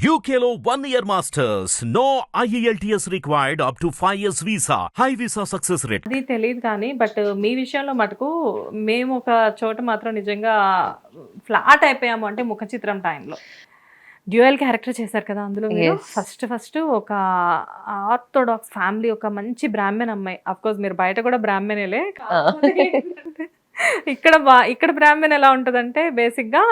One year masters. No E IELTS required up to 5 years visa. High visa success rate. అది తెలియదు కానీ but మీ విషయంలో మటుకు మేము ఒక చోట మాత్రం నిజంగా ఫ్లాట్ అయిపోయాము అంటే ముఖ చిత్రం టైంలో డ్యూయల్ క్యారెక్టర్ చేశారు కదా అందులో మీరు. ఫస్ట్ ఫస్ట్ ఒక ఆర్థోడాక్స్ ఫ్యామిలీ ఒక మంచి బ్రాహ్మణ్ అమ్మాయి అఫ్ కోర్స్ మీరు బయట కూడా బ్రాహ్మణేలే ఇక్కడ బా- ఇక్కడ బ్రాహ్మణ్ ఎలా ఉంటదంటే బేసిక్గా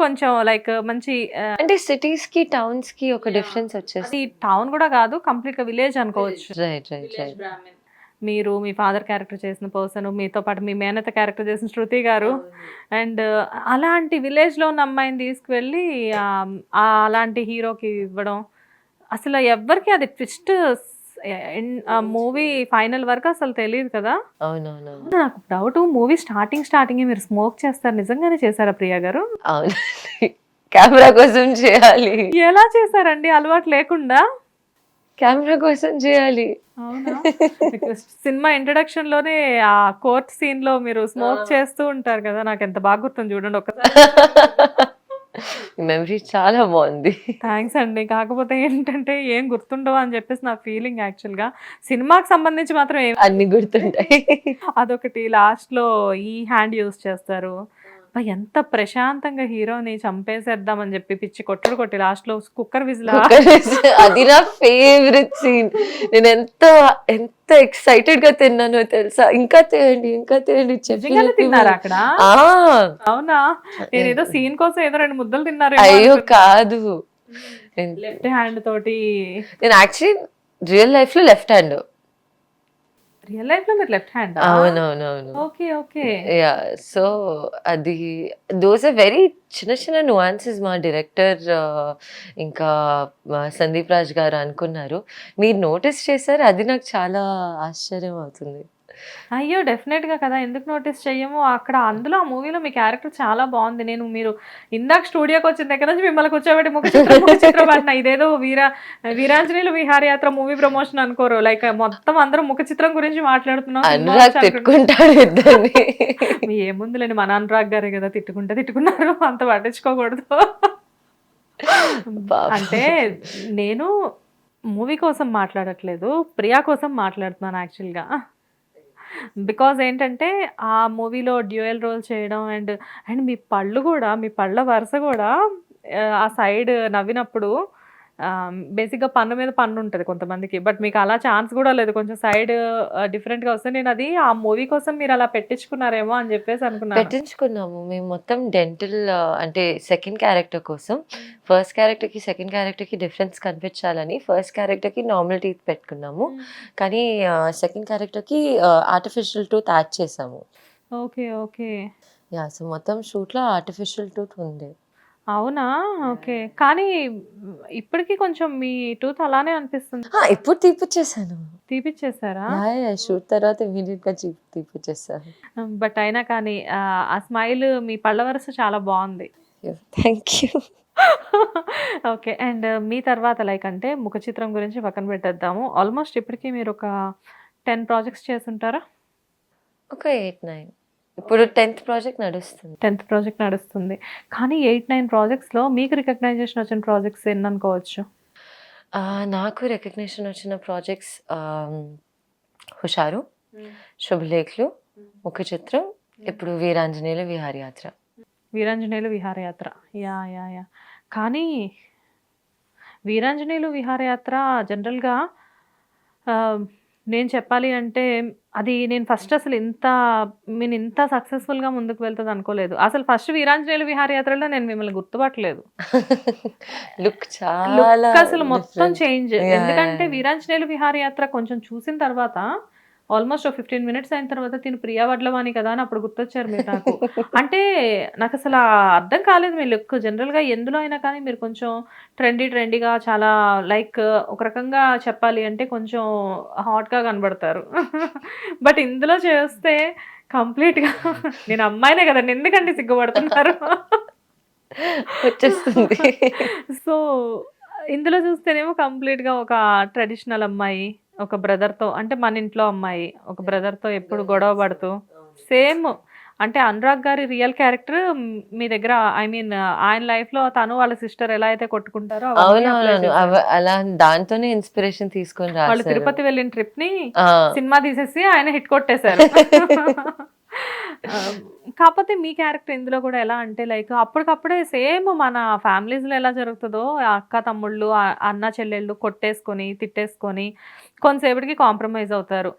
కొంచెం లైక్ మంచి అంటే సిటీస్కి టౌన్స్కి ఒక డిఫరెన్స్ వచ్చేసి టౌన్ కూడా కాదు కంప్లీట్గా విలేజ్ అనుకోవచ్చు. రైట్ రైట్ రైట్ మీరు మీ ఫాదర్ క్యారెక్టర్ చేసిన పర్సన్ మీతో పాటు మీ మేనత క్యారెక్టర్ చేసిన శృతి గారు. అండ్ అలాంటి విలేజ్లో ఉన్న అమ్మాయిని తీసుకువెళ్ళి అలాంటి హీరోకి ఇవ్వడం అసలు ఎవ్వరికి అది ట్విస్ట్ మూవీ ఫైనల్ వరకు అసలు తెలియదు కదా? అవునవును నాకు డౌట్ మూవీ స్టార్టింగ్ స్టార్టింగ్ మీరు స్మోక్ చేస్తారు. నిజంగానే చేశారా ప్రియా గారు? అవును. కెమెరా కోసం చేయాలి. ఎలా చేశారండి? అలవాటు లేకుండా? కెమెరా కోసం చేయాలి. సినిమా ఇంట్రడక్షన్లోనే ఆ కోర్ట్ సీన్లో మీరు స్మోక్ చేస్తూ ఉంటారు కదా? నాకు ఎంత బాగా గుర్తుంది చూడండి ఒకసారి. మెమరీ చాలా బాగుంది. థ్యాంక్స్ అండి. కాకపోతే ఏంటంటే ఏం గుర్తుండవు అని చెప్పేసి నా ఫీలింగ్ యాక్చువల్గా సినిమాకి సంబంధించి మాత్రం అన్ని గుర్తుంటాయి. అదొకటి లాస్ట్లో ఈ హ్యాండ్ యూస్ చేస్తారు. అబ్బా, ఎంత ప్రశాంతంగా హీరోని చంపేసేద్దామని చెప్పి పిచ్చి కొట్టుడు కొట్టి లాస్ట్లో కుక్కర్ విజిల్. అది నా ఫేవరెట్ సీన్ నేను ఎంత ఎంత ఎక్సైటెడ్గా తిన్నానో తెలుసా? ఇంకా తేయండి ఇంకా తేయండి చెప్పి తిన్నారా అక్కడ? అవునా? నేను ఏదో సీన్ కోసం ఏదో రెండు ముద్దలు తిన్నారు అయ్యో కాదు. లెఫ్ట్ హ్యాండ్ తోటి. నేను యాక్చువల్లీ రియల్ లైఫ్లో లెఫ్ట్ హ్యాండ్. రియల్ లైఫ్లో మీరు లెఫ్ట్ హ్యాండ్ అవునవునవును. Okay okay. యా సో అది దోస్ ఆర్ వెరీ చిన్న చిన్న నువాన్సెస్ మా డైరెక్టర్ ఇంకా మా సందీప్ రాజ్ గారు అనుకున్నారు. మీరు నోటీస్ చేశారు అది నాకు చాలా ఆశ్చర్యం అవుతుంది. అయ్యో డెఫినెట్గా కదా. ఎందుకు నోటీస్ చెయ్యము? అక్కడ అందులో ఆ మూవీలో మీ క్యారెక్టర్ చాలా బాగుంది. నేను మీరు ఇందాక స్టూడియోకి వచ్చిన దగ్గర నుంచి మిమ్మల్ని కూర్చోబెట్టి ముఖ చిత్రం అంటున్నా. ఇదేదో వీర వీరాంజనేయులు విహారయాత్ర మూవీ ప్రమోషన్ అనుకోరు. లైక్ మొత్తం అందరం ముఖ చిత్రం గురించి మాట్లాడుతున్నాం. ఏముందిలేండి మన అనురాగ్ గారే కదా. తిట్టుకుంటే తిట్టుకున్నారు. అంత పట్టించుకోకూడదు. అంటే నేను మూవీ కోసం మాట్లాడట్లేదు ప్రియా కోసం మాట్లాడుతున్నాను యాక్చువల్గా. బికాజ్ ఏంటంటే ఆ మూవీలో డ్యూయల్ రోల్ చేయడం అండ్ అండ్ మీ పళ్ళు కూడా మీ పళ్ళ వరుస కూడా ఆ, ఆ సైడ్ నవ్వినప్పుడు బేసిక్గా పన్ను మీద పన్ను ఉంటుంది కొంతమందికి. బట్ మీకు అలా ఛాన్స్ కూడా లేదు. కొంచెం సైడ్ డిఫరెంట్గా వస్తే నేను అది ఆ మూవీ కోసం మీరు అలా పెట్టించుకున్నారేమో అని చెప్పేసి అనుకున్నాను. పెట్టించుకున్నాము. మేము మొత్తం డెంటల్ అంటే సెకండ్ క్యారెక్టర్ కోసం. ఫస్ట్ క్యారెక్టర్కి సెకండ్ క్యారెక్టర్కి డిఫరెన్స్ కనిపించాలని ఫస్ట్ క్యారెక్టర్కి నార్మల్ టీత్ పెట్టుకున్నాము. కానీ సెకండ్ క్యారెక్టర్కి ఆర్టిఫిషియల్ టూత్ యాడ్ చేసాము. ఓకే ఓకే యా సో మొత్తం షూట్లో ఆర్టిఫిషియల్ టూత్ ఉంది. అవునా? ఓకే. కానీ ఇప్పటికీ కొంచెం మీ టూత్ అలానే అనిపిస్తుంది. ఆ, ఇప్పుడు తీపిచ్చేసాను. తీపిచ్చేసారా? షూట్ తర్వాత ఇమీడియట్గా చీ- తీపిచ్చేసాను. బట్ అయినా కానీ ఆ, ఆ స్మైల్ మీ పళ్ళ వరుస చాలా బాగుంది. Thank you. ఓకే. అండ్ మీ తర్వాత లైక్ అంటే ముఖ చిత్రం గురించి పక్కన పెట్టేద్దాము. ఆల్మోస్ట్ ఇప్పటికీ మీరు ఒక టెన్ ప్రాజెక్ట్స్ చేస్తుంటారా? ఒక ఎయిట్ నైన్. ఇప్పుడు టెన్త్ ప్రాజెక్ట్ నడుస్తుంది. టెన్త్ ప్రాజెక్ట్ నడుస్తుంది. కానీ ఎయిట్ నైన్ ప్రాజెక్ట్స్లో మీకు రికగ్నైజేషన్ వచ్చిన ప్రాజెక్ట్స్ ఎన్ని అనుకోవచ్చు నాకు రికగ్నిషన్ వచ్చిన ప్రాజెక్ట్స్ హుషారు శుభలేఖలు ముఖ చిత్రం ఇప్పుడు వీరాంజనేయుల విహారయాత్ర. Veeranjaneyulu Viharayatra. Ya ya ya. కానీ వీరాంజనేయులు విహారయాత్ర జనరల్గా నేను చెప్పాలి అంటే అది నేను ఫస్ట్ అసలు ఇంత నేను ఇంత సక్సెస్ఫుల్గా ముందుకు వెళ్తుంది అనుకోలేదు అసలు ఫస్ట్ వీరాంజనేయులు విహారయాత్రలో నేను మిమ్మల్ని గుర్తుపట్టలేదు లుక్ అసలు మొత్తం. చేంజ్ ఎందుకంటే. వీరాంజనేయులు విహారయాత్ర కొంచెం చూసిన తర్వాత ఆల్మోస్ట్ ఒక ఫిఫ్టీన్ మినిట్స్ అయిన తర్వాత తిను ప్రియా వడ్లవాణి కదా అని అప్పుడు గుర్తొచ్చారు మీరు నాకు. అంటే నాకు అసలు అర్థం కాలేదు మీ లుక్. జనరల్గా ఎందులో అయినా కానీ మీరు కొంచెం ట్రెండీ ట్రెండీగా చాలా లైక్ ఒక రకంగా చెప్పాలి అంటే కొంచెం హాట్గా కనబడతారు. బట్ ఇందులో చేస్తే కంప్లీట్గా నేను అమ్మాయినే కదండి ఎందుకంటే సిగ్గుపడుతున్నారు? వచ్చేస్తుంది. సో ఇందులో చూస్తేనేమో కంప్లీట్గా ఒక ట్రెడిషనల్ అమ్మాయి. ఒక బ్రదర్తో అంటే మన ఇంట్లో అమ్మాయి ఒక బ్రదర్తో ఎప్పుడు గొడవ పడుతూ సేమ్ అంటే అనురాగ్ గారి రియల్ క్యారెక్టర్ మీ దగ్గర ఐ మీన్ ఆయన లైఫ్లో తను వాళ్ళ సిస్టర్ ఎలా అయితే కొట్టుకుంటారో అవన్నీ apply అవునవును చేశారు. అవ- అలా దాంతోనే ఇన్స్పిరేషన్ తీసుకొని వాళ్ళు రాశారు. తిరుపతి వెళ్ళిన ట్రిప్ని ఆ, సినిమా తీసేసి ఆయన హిట్ కొట్టేశారు. కాకపోతే మీ క్యారెక్టర్ ఇందులో కూడా ఎలా అంటే లైక్ అప్పటికప్పుడే సేమ్ మన families లో ఎలా జరుగుతుందో ఆ అక్క తమ్ముళ్ళు అన్న చెల్లెళ్ళు కొట్టేసుకొని తిట్టేసుకొని కొంతసేపటికి కాంప్రమైజ్ అవుతారు.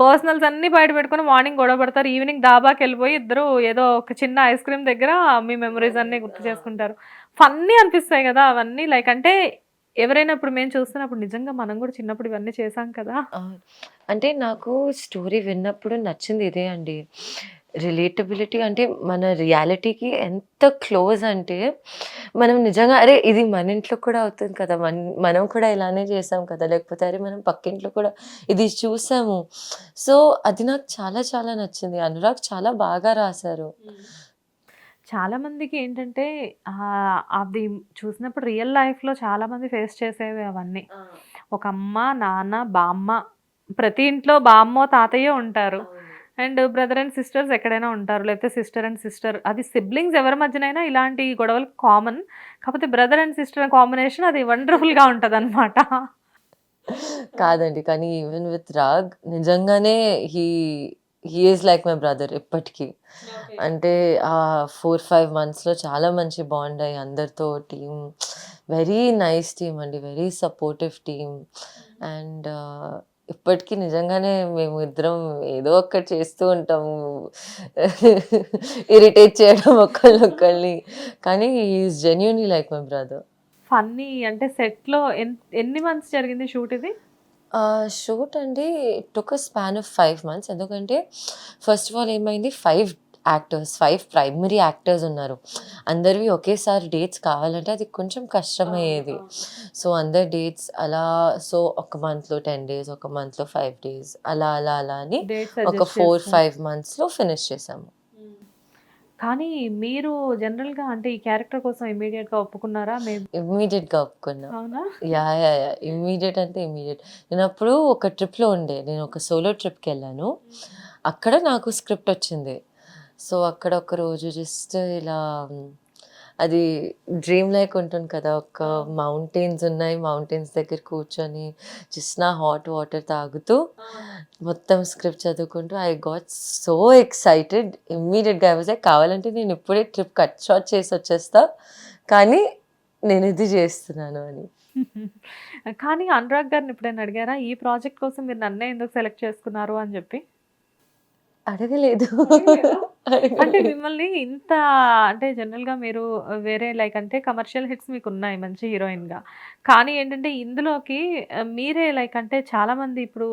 పర్సనల్స్ అన్ని బయట పెట్టుకొని మార్నింగ్ గొడవ పడతారు ఈవినింగ్ దాబాకి వెళ్ళిపోయి ఇద్దరు ఏదో ఒక చిన్న ఐస్ క్రీమ్ దగ్గర మీ మెమరీస్ అన్ని గుర్తు చేసుకుంటారు. ఫన్నీ అనిపిస్తాయి కదా అవన్నీ లైక్ అంటే ఎవరైనా ఇప్పుడు మేము చూస్తున్నప్పుడు నిజంగా మనం కూడా చిన్నప్పుడు ఇవన్నీ చేసాం కదా. అంటే నాకు స్టోరీ విన్నప్పుడు నచ్చింది ఇదే అండి. రిలేటబిలిటీ అంటే మన రియాలిటీకి ఎంత క్లోజ్ అంటే మనం నిజంగా అరే ఇది మన ఇంట్లో కూడా అవుతుంది కదా మన మనం కూడా ఇలానే చేసాం కదా లేకపోతే అరే మనం పక్కింట్లో కూడా ఇది చూసాము. సో అది నాకు చాలా చాలా నచ్చింది. అనురాగ్ చాలా బాగా రాశారు. చాలా మందికి ఏంటంటే అది చూసినప్పుడు రియల్ లైఫ్‌లో చాలా మంది ఫేస్ చేసేవి అవన్నీ. ఒక అమ్మ, నాన్న, బామ్మ ప్రతి ఇంట్లో బామ్మో, తాతయ్యో ఉంటారు. అండ్ బ్రదర్ అండ్ సిస్టర్స్ ఎక్కడైనా ఉంటారు. లేకపోతే సిస్టర్ అండ్ సిస్టర్ అది సిబ్లింగ్స్ ఎవరి మధ్యనైనా ఇలాంటి గొడవలు కామన్. కాకపోతే బ్రదర్ అండ్ సిస్టర్ కాంబినేషన్ అది వండర్‌ఫుల్‌గా ఉంటదనమాట. కాదండి. కానీ ఈవెన్ విత్ రాగ్ నిజంగానే he he is like my brother ఇప్పటికి. అంటే ఆ 4, 5 మంత్స్‌లో చాలా మంచి బాండ్ అయ్యి అందరితో టీమ్ వెరీ నైస్ టీమ్ అండి. Very supportive team. అండ్ ఇప్పటికి నిజంగానే మేము ఇద్దరం ఏదో ఒకటి చేస్తూ ఉంటాము. ఇరిటేట్ చేయడం ఒకళ్ళనొకళ్ళని. కానీ is genuinely like my brother. Funny అంటే సెట్‌లో ఎన్ ఎన్ని మంత్స్ జరిగింది షూట్ ఇది? షూట్ అండి టుక్ స్పాన్ ఆఫ్ 5 మంత్స్. ఎందుకంటే ఫస్ట్ ఆఫ్ ఆల్ ఏమైంది 5 యాక్టర్స్, 5 ప్రైమరీ యాక్టర్స్ ఉన్నారు. అందరివి ఒకేసారి డేట్స్ కావాలంటే అది కొంచెం కష్టమయ్యేది. సో అందరి డేట్స్ అలా సో ఒక మంత్‌లో 10 డేస్, ఒక మంత్‌లో 5 డేస్ అలా అలా అలా అని ఒక అడ్జస్ట్ 4, చేసుకొని. 5 మంత్స్‌లో ఫినిష్ చేసాము. కానీ మీరు జనరల్‌గా అంటే ఈ క్యారెక్టర్ కోసం ఇమ్మీడియేట్‌గా ఒప్పుకున్నారా? మే ఇమ్మీడియేట్‌గా ఒప్పుకున్నా. అవునా? యాహ్! యాహ్! యాహ్! ఇమ్మీడియేట్ అంటే ఇమ్మీడియేట్. నేనప్పుడు ఒక ట్రిప్‌లో ఉండే. నేను ఒక సోలో ట్రిప్‌కెళ్ళాను. అక్కడ నాకు స్క్రిప్ట్ వచ్చింది. సో అక్కడ ఒక రోజు జస్ట్ ఇలా అది డ్రీమ్ లైక్ ఉంటుంది కదా! ఒక మౌంటైన్స్ ఉన్నాయి. మౌంటైన్స్ దగ్గర కూర్చొని జస్ట్ నా హాట్ వాటర్ తాగుతూ మొత్తం స్క్రిప్ట్ చదువుకుంటూ ఐ గాట్ సో ఎక్సైటెడ్. ఇమ్మీడియట్గా ఐ వాస్ లైక్ కావాలంటే నేను ఇప్పుడే ట్రిప్ కట్ షార్ట్ చేసి వచ్చేస్తా. కానీ నేను ఇది చేస్తున్నాను అని. కానీ అనురాగ్ గారిని ఎప్పుడైనా అడిగారా? ఈ ప్రాజెక్ట్ కోసం మీరు నన్నే ఎందుకు సెలెక్ట్ చేసుకున్నారు అని చెప్పి? అడగలేదు. అడగలేదా? అంటే అడగలేదు. మిమ్మల్ని ఇంత అంటే జనరల్‌గా మీరు వేరే లైక్ అంటే కమర్షియల్ హిట్స్ మీకున్నాయి మంచి హీరోయిన్‌గా. కానీ ఏంటంటే ఇందులోకి మీరే లైక్ అంటే చాలామంది ఇప్పుడు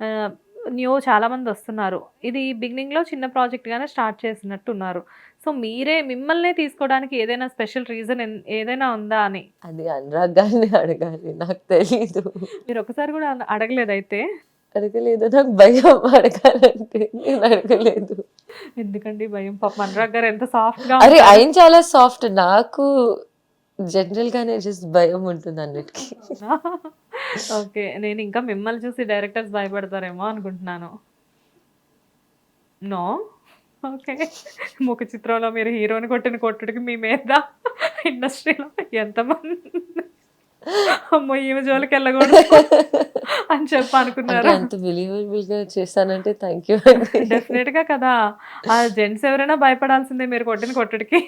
ఆహ్, న్యూ చాలామంది వస్తున్నారు. ఇది బిగినింగ్‌లో చిన్న ప్రాజెక్ట్‌గానే స్టార్ట్ చేసినట్టున్నారు. సో మీరే మిమ్మల్నే తీసుకోవడానికి ఏదైనా స్పెషల్ రీజన్ ఏదైనా ఉందా అని? అది అనురాగ్ గారిని అడగాలి. నాకు తెలీదు. మీరు ఒక్కసారి కూడా అన అడగలేదైతే? అడగలేదు. నాకు భయం అడగాలంటే. నేను అడగలేదు. ఎందుకండి భయం? పాపం అనురాగ్ గారు ఎంత సాఫ్ట్‌గా అరే! ఉంటారు. ఆయన చాలా సాఫ్ట్. నాకు జనరల్‌గానే జస్ట్ భయం ఉంటుంది అన్నిటికి. ఓకే. నేను ఇంకా మిమ్మల్ని చూసి డైరెక్టర్స్ భయపడతారేమో అనుకుంటున్నాను. నో? ఓకే. ముఖ చిత్రంలో మీరు హీరోని కొట్టిన కొట్టుడికి మీ మీద ఇండస్ట్రీలో ఎంతమంది అమ్మో! ఈమె జోలికెళ్ళకూడదు అని చెప్పి అనుకున్నారా? అంత బిలీవబుల్‌గా చేశానంటే థాంక్ యూ అండి. డెఫినిట్‌గా కదా! ఆ జెంట్స్ ఎవరైనా భయపడాల్సిందే మీరు కొట్టిన కొట్టుడికి.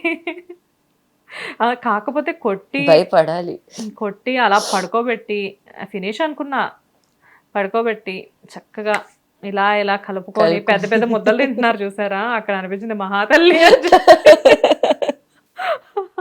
కాకపోతే కొట్టి భయపడాలి. కొట్టి అలా పడుకోబెట్టి ఫినిష్ అనుకున్నా. పడుకోబెట్టి చక్కగా ఇలా ఇలా కలుపుకొని కలుపు పెద్ద పెద్ద ముద్దలు తింటున్నారు చూసారా? అక్కడ అనిపించింది మహాతల్లి.